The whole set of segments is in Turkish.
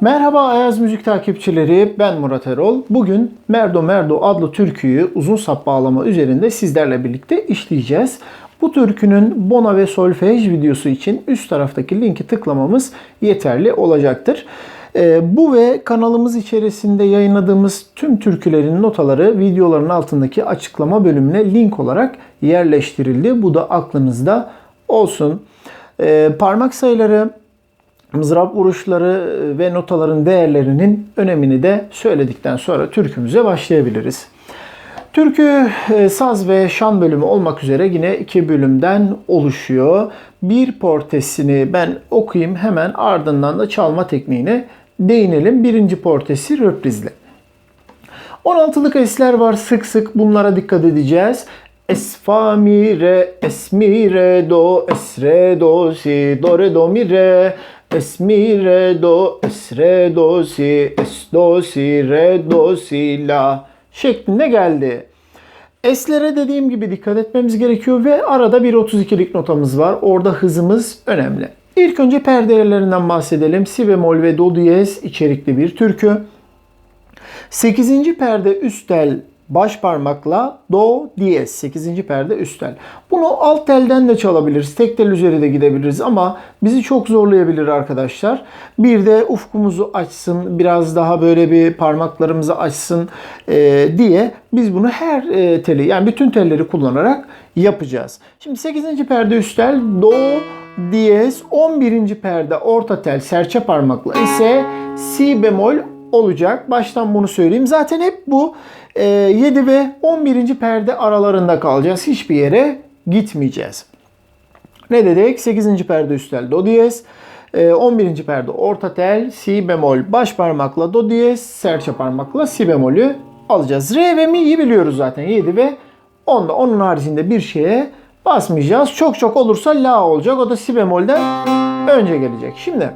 Merhaba Ayaz Müzik takipçileri, ben Murat Erol. Bugün Merdo Merdo adlı türküyü uzun sap bağlama üzerinde sizlerle birlikte işleyeceğiz. Bu türkünün bona ve solfej videosu için üst taraftaki linki tıklamamız yeterli olacaktır. Ee, bu ve kanalımız içerisinde yayınladığımız tüm türkülerin notaları videoların altındaki açıklama bölümüne link olarak yerleştirildi. Bu da aklınızda olsun. Ee, parmak sayıları mızrap vuruşları ve notaların değerlerinin önemini de söyledikten sonra türkümüze başlayabiliriz. Türkü e, saz ve şan bölümü olmak üzere yine iki bölümden oluşuyor. Bir portesini ben okuyayım hemen ardından da çalma tekniğine değinelim. Birinci portesi röprizle. 16'lık esler var sık sık bunlara dikkat edeceğiz. Es, fa, mi, re, es, mi, re, do, es, re, do, si, do, re, do, mi, re, es, mi, re, do, es, re, do, si, es, do, si, re, do, si, la şeklinde geldi. Es'lere dediğim gibi dikkat etmemiz gerekiyor ve arada bir 32'lik notamız var. Orada hızımız önemli. İlk önce perde yerlerinden bahsedelim. Si bemol ve do diyez içerikli bir türkü. 8. perde üst tel baş parmakla do diyez 8. perde üst tel. Bunu alt telden de çalabiliriz. Tek tel üzeri de gidebiliriz ama bizi çok zorlayabilir arkadaşlar. Bir de ufkumuzu açsın, biraz daha böyle bir parmaklarımızı açsın e, diye biz bunu her e, teli yani bütün telleri kullanarak yapacağız. Şimdi 8. perde üst tel do diyez 11. perde orta tel serçe parmakla ise si bemol olacak. Baştan bunu söyleyeyim. Zaten hep bu 7 ve 11. perde aralarında kalacağız. Hiçbir yere gitmeyeceğiz. Ne dedik? 8. perde üst tel do diyez. 11. perde orta tel si bemol baş parmakla do diyez serçe parmakla si bemolü alacağız. Re ve mi'yi biliyoruz zaten 7 ve 10'da. Onun haricinde bir şeye basmayacağız. Çok çok olursa la olacak. O da si bemolden önce gelecek. Şimdi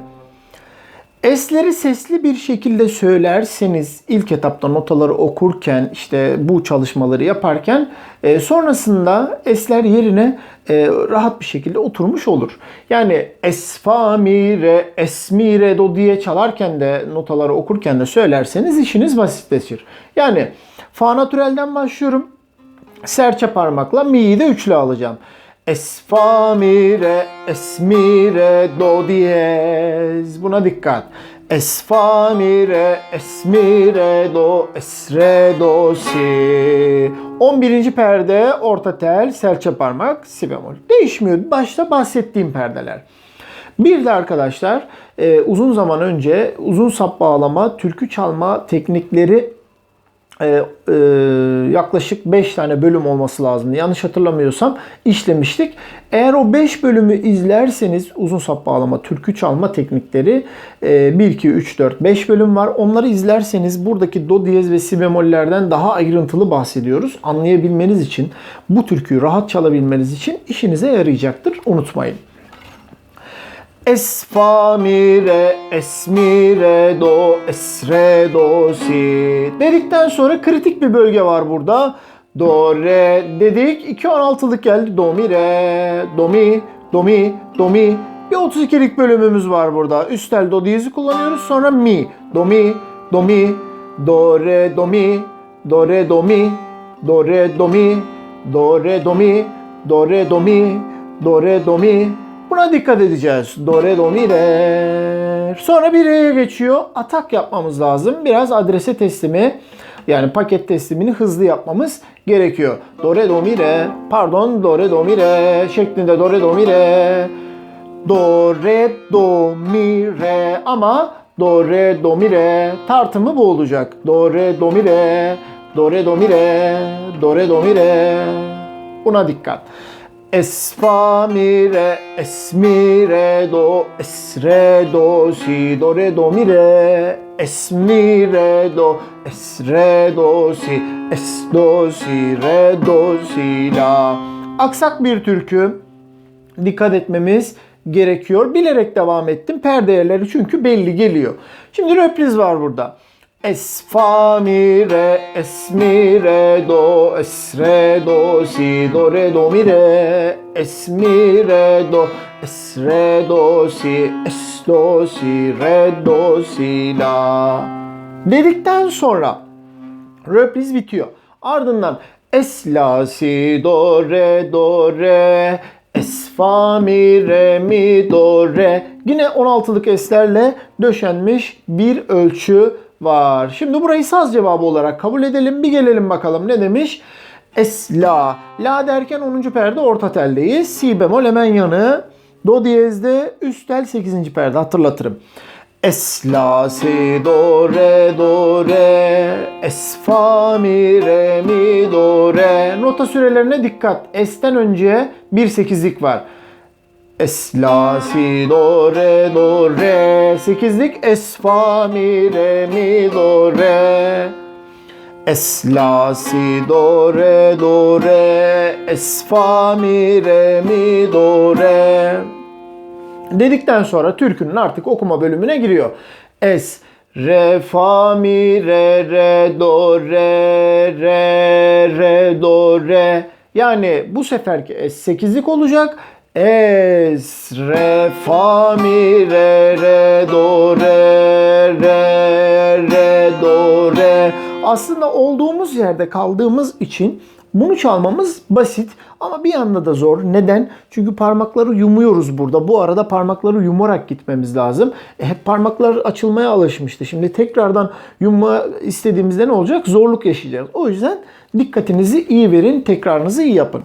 Esleri sesli bir şekilde söylerseniz ilk etapta notaları okurken işte bu çalışmaları yaparken e, sonrasında esler yerine e, rahat bir şekilde oturmuş olur. Yani es fa mi re es mi re do diye çalarken de notaları okurken de söylerseniz işiniz basitleşir. Yani fa natürelden başlıyorum. Serçe parmakla mi'yi de üçlü alacağım. Es fa mi re es mi re do diyez. Buna dikkat. Es fa mi re es mi re do es re do si. 11. perde orta tel serçe parmak si bemol. Değişmiyor. Başta bahsettiğim perdeler. Bir de arkadaşlar e, uzun zaman önce uzun sap bağlama, türkü çalma teknikleri e, e, yaklaşık 5 tane bölüm olması lazım. Yanlış hatırlamıyorsam işlemiştik. Eğer o 5 bölümü izlerseniz uzun sap bağlama, türkü çalma teknikleri e, 1, 2, 3, 4, 5 bölüm var. Onları izlerseniz buradaki do diyez ve si bemollerden daha ayrıntılı bahsediyoruz. Anlayabilmeniz için, bu türküyü rahat çalabilmeniz için işinize yarayacaktır. Unutmayın. Es fa mi re es mi re do es re do si dedikten sonra kritik bir bölge var burada. Do re dedik. 2 16'lık geldi. Do mi re do mi do mi do mi bir 32'lik bölümümüz var burada. Üst tel do diyezi kullanıyoruz. Sonra mi do mi do mi do re do mi do re do mi do re do mi do re do mi do re do mi do re do mi Buna dikkat edeceğiz. Do, re, do, mi, re. Sonra bir re'ye geçiyor. Atak yapmamız lazım. Biraz adrese teslimi yani paket teslimini hızlı yapmamız gerekiyor. Do, re, do, mi, re. Pardon, do, re, do, mi, re şeklinde do, re, do, mi, re. Do, re, do, mi, re. Ama do, re, do, mi, re. Tartımı bu olacak. Do, re, do, mi, re. Do, re, do, mi, re. Do, re, do, mi, re. Buna dikkat. Es fa mi re es mi re do es re do si do re do mi re es mi re do es re do si es do si re do si la. Aksak bir türkü. Dikkat etmemiz gerekiyor. Bilerek devam ettim. Per değerleri çünkü belli geliyor. Şimdi röpliz var burada. Es, fa, mi, re, es, mi, re, do, es, re, do, si, do, re, do, mi, re, es, mi, re, do, es, re, do, si, es, do, si, re, do, si, la. Dedikten sonra röpliz bitiyor. Ardından es, la, si, do, re, do, re, es, fa, mi, re, mi, do, re. Yine 16'lık eslerle döşenmiş bir ölçü var. Şimdi burayı saz cevabı olarak kabul edelim. Bir gelelim bakalım ne demiş? Es, la. La derken 10. perde orta teldeyiz. Si bemol hemen yanı. Do diyezde üst tel 8. perde hatırlatırım. Es, la, si, do, re, do, re. Es, fa, mi, re, mi, do, re. Nota sürelerine dikkat. Es'ten önce bir sekizlik var. Es, la, si, do, re, do, re. Sekizlik es, fa, mi, re, mi, do, re. Es, la, si, do, re, do, re. Es, fa, mi, re, mi, do, re. Dedikten sonra türkünün artık okuma bölümüne giriyor. Es, re, fa, mi, re, re, do, re, re, re, do, re. Yani bu seferki es 8'lik olacak. Es, re, fa, mi, re, re, do, re, re, re, do, re. Aslında olduğumuz yerde kaldığımız için bunu çalmamız basit ama bir yanda da zor. Neden? Çünkü parmakları yumuyoruz burada. Bu arada parmakları yumarak gitmemiz lazım. E, hep parmaklar açılmaya alışmıştı. Şimdi tekrardan yumma istediğimizde ne olacak? Zorluk yaşayacağız. O yüzden dikkatinizi iyi verin, tekrarınızı iyi yapın.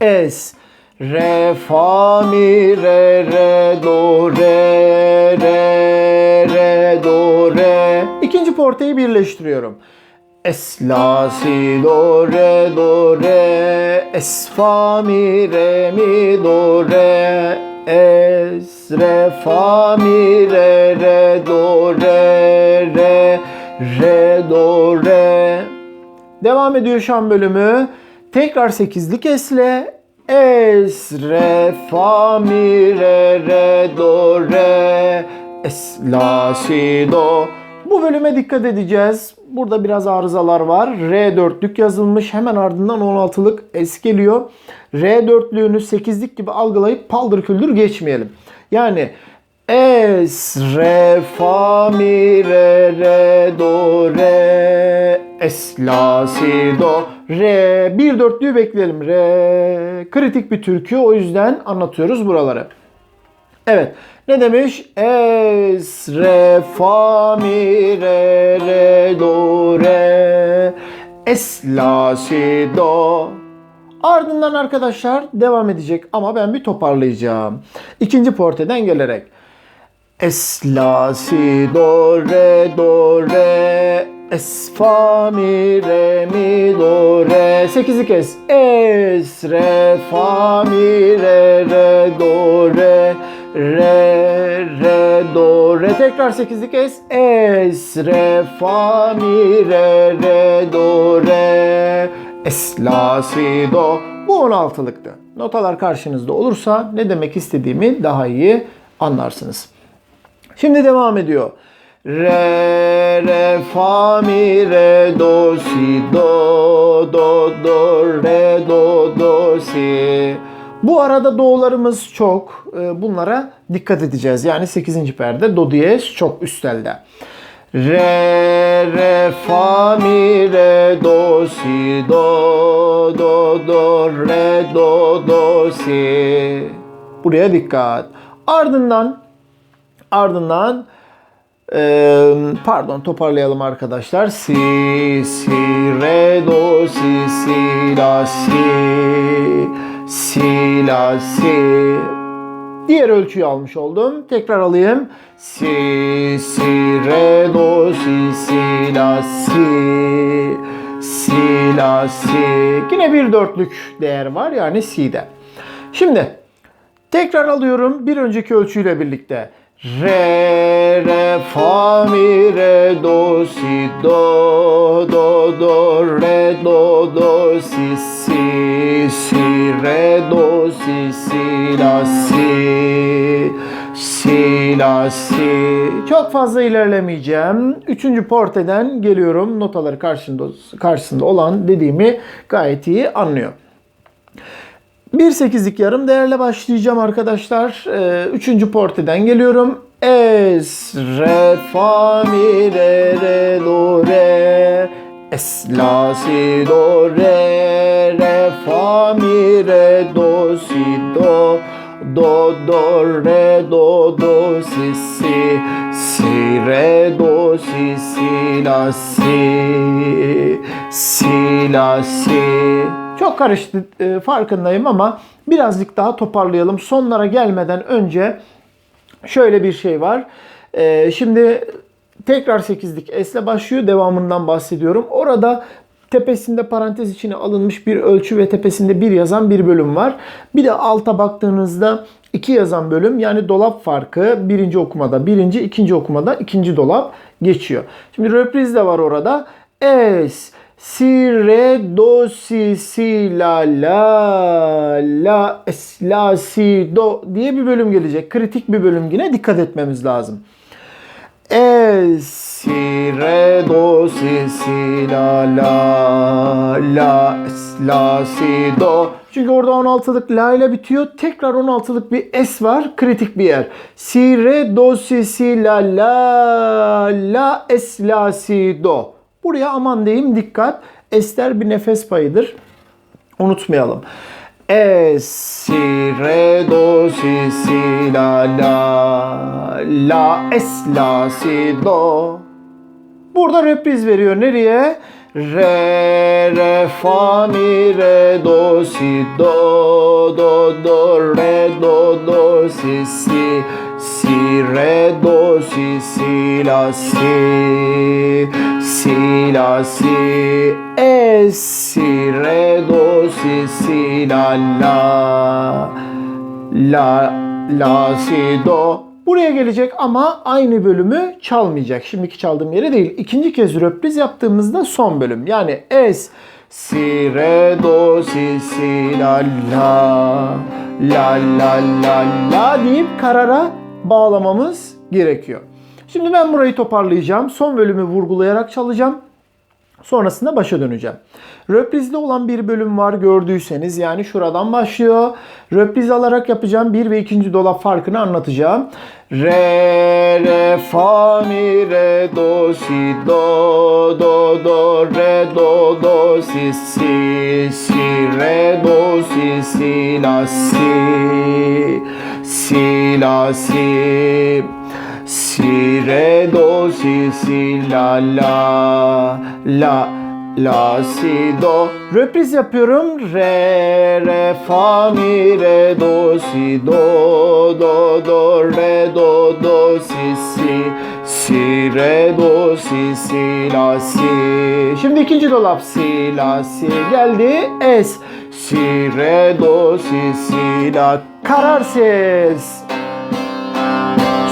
Es, re, fa, mi, re, re, do, re, re, re, do, re. İkinci porteyi birleştiriyorum. Es, la, si, do, re, do, re. Es, fa, mi, re, mi, do, re. Es, re, fa, mi, re, re, do, re, re, re, do, re. Devam ediyor şan bölümü. Tekrar 8'lik esle. Es, re, fa, mi, re, re, do, re. Es, la, si, do. Bu bölüme dikkat edeceğiz. Burada biraz arızalar var. R4'lük yazılmış. Hemen ardından 16'lık es geliyor. R4'lüğünü 8'lik gibi algılayıp paldır küldür geçmeyelim. Yani Es, re, fa, mi, re, re, do, re, es, la, si, do, re. Bir dörtlüğü bekleyelim. Re. Kritik bir türkü o yüzden anlatıyoruz buraları. Evet. Ne demiş? Es, re, fa, mi, re, re, do, re, es, la, si, do. Ardından arkadaşlar devam edecek ama ben bir toparlayacağım. İkinci porteden gelerek. Es, la, si, do, re, do, re, es, fa, mi, re, mi, do, re. Sekizi kez. Es, re, fa, mi, re, re, do, re, re, re, do, re. Tekrar sekizi kez. Es, re, fa, mi, re, re, do, re, es, la, si, do. Bu 16'lıktı. Notalar karşınızda olursa ne demek istediğimi daha iyi anlarsınız. Şimdi devam ediyor. Re, re, fa, mi, re, do, si, do, do, do, re, do, do, si. Bu arada do'larımız çok. Ee, Bunlara dikkat edeceğiz. Yani 8. perde do diyez çok üst elde. Re, re, fa, mi, re, do, si, do, do, do, re, do, do, si. Buraya dikkat. Ardından ardından eee, pardon toparlayalım arkadaşlar. Si, si, re, do, si, si, la, si, si, la, si. Diğer ölçüyü almış oldum. Tekrar alayım. Si, si, re, do, si, si, la, si, si, la, si. Yine bir dörtlük değer var yani si'de. Şimdi tekrar alıyorum bir önceki ölçüyle birlikte. Re, re fa mi re do si do do do re do do si si si re do si si la si si la si çok fazla ilerlemeyeceğim. Üçüncü porteden geliyorum. Notaları karşısında karşısında olan dediğimi gayet iyi anlıyor. 1.8'lik yarım değerle başlayacağım arkadaşlar. Ee, üçüncü porteden geliyorum. Es, re, fa, mi, re, re, do, re. Es, la, si, do, re, re, fa, mi, re, do, si, do. Do, do, re, do, do, si, si. Si, re, do, si, si, la, si. Si, la, si. Çok karıştı e, farkındayım ama birazcık daha toparlayalım. Sonlara gelmeden önce şöyle bir şey var. E, şimdi tekrar 8'lik S ile başlıyor. Devamından bahsediyorum. Orada tepesinde parantez içine alınmış bir ölçü ve tepesinde bir yazan bir bölüm var. Bir de alta baktığınızda iki yazan bölüm yani dolap farkı birinci okumada birinci, ikinci okumada ikinci dolap geçiyor. Şimdi reprise de var orada. S Si, re, do, si, si, la, la, la, es, la, si, do diye bir bölüm gelecek. Kritik bir bölüm yine dikkat etmemiz lazım. Es, si, re, do, si, si, la, la, la, es, la, si, do. Çünkü orada 16'lık la ile bitiyor. Tekrar 16'lık bir es var. Kritik bir yer. Si, re, do, si, si, la, la, la, es, la, si, do. Buraya aman diyeyim dikkat. Esler bir nefes payıdır. Unutmayalım. Es, si, re, do, si, si, la, la, la, es, la, si, do. Burada repriz veriyor. Nereye? Re, re, fa, mi, re, do, si, do, do, do, re, do, do, si, si, si, re, do, si, si, la, si, si, la, si, es, si, re, do, si, si, la, la, la, la, si, do. Buraya gelecek ama aynı bölümü çalmayacak. Şimdiki çaldığım yere değil. İkinci kez röpriz yaptığımızda son bölüm. Yani es, si, re, do, si, si, la, la, la, la, la, la deyip karara bağlamamız gerekiyor. Şimdi ben burayı toparlayacağım. Son bölümü vurgulayarak çalacağım. Sonrasında başa döneceğim. Röprizde olan bir bölüm var gördüyseniz yani şuradan başlıyor. Röpriz alarak yapacağım bir ve ikinci dolap farkını anlatacağım. Re, re, fa, mi, re, do, si, do, do, do, re, do, do, si, si, si, re, do, si, si, la, si, si, la, si. Si, re, do, si, si, la, la, la, la, si, do. Röpriz yapıyorum. Re, re, fa, mi, re, do, si, do, do, do, re, do, do, si, si. Si, re, do, si, si, la, si. Şimdi ikinci dolap. Si, la, si. Geldi. Es. Si, re, do, si, si, la. Karar ses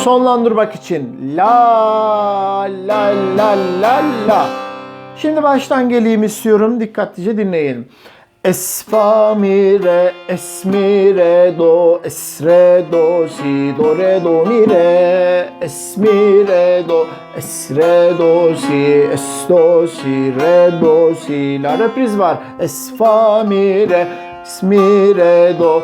sonlandırmak için la la la la la. Şimdi baştan geleyim istiyorum. Dikkatlice dinleyin. Es fa mi re es re do es re do si do re do mi re. Es re do es re do si es do si re do si. La repriz var. Es fa mi re es re do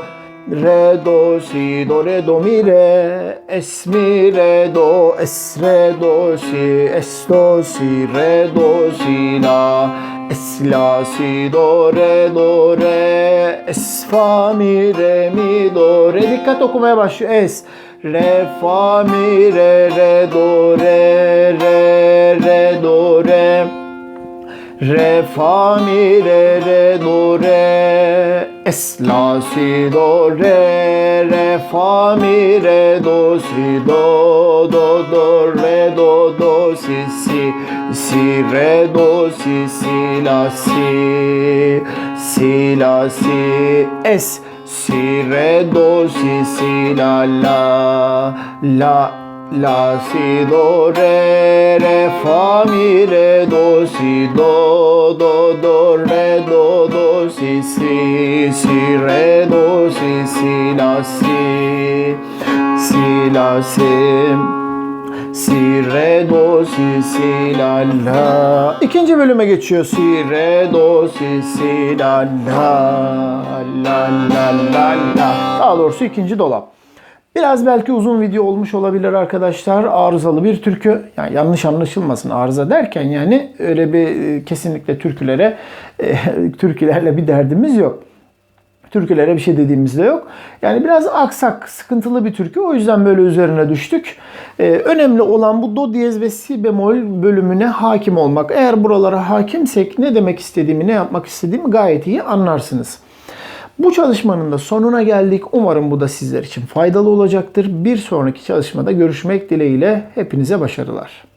Re, do, si, do, re, do, mi, re, es, re, do, es, re, do, si, es, do, si, re, do, si, la, es, la, si, do, re, do, re, es, fa, mi, re, mi, do, re. Dikkat okumaya başlıyor. Es, re, fa, mi, re, re, do, re, re, re, do, re. Re, fa, mi, re, re, do, si, do, re, re, fa, mi, re, do, si, do, do, do, re, do, do, si, si, si, re, do, si, si, la, si, si, la, si, es, si, re, do, si, si, la, la, la, La si do re re fa mi re do si do do do re do do si si si re do si si la si si la si Si re do si si la la. İkinci bölüme geçiyor. Si re do si si la la la la la la. Daha doğrusu ikinci dolap. Biraz belki uzun video olmuş olabilir arkadaşlar. Arızalı bir türkü. Yani yanlış anlaşılmasın arıza derken yani öyle bir e, kesinlikle türkülere e, türkülerle bir derdimiz yok. Türkülere bir şey dediğimizde yok. Yani biraz aksak, sıkıntılı bir türkü. O yüzden böyle üzerine düştük. Ee, önemli olan bu do diyez ve si bemol bölümüne hakim olmak. Eğer buralara hakimsek ne demek istediğimi, ne yapmak istediğimi gayet iyi anlarsınız. Bu çalışmanın da sonuna geldik. Umarım bu da sizler için faydalı olacaktır. Bir sonraki çalışmada görüşmek dileğiyle hepinize başarılar.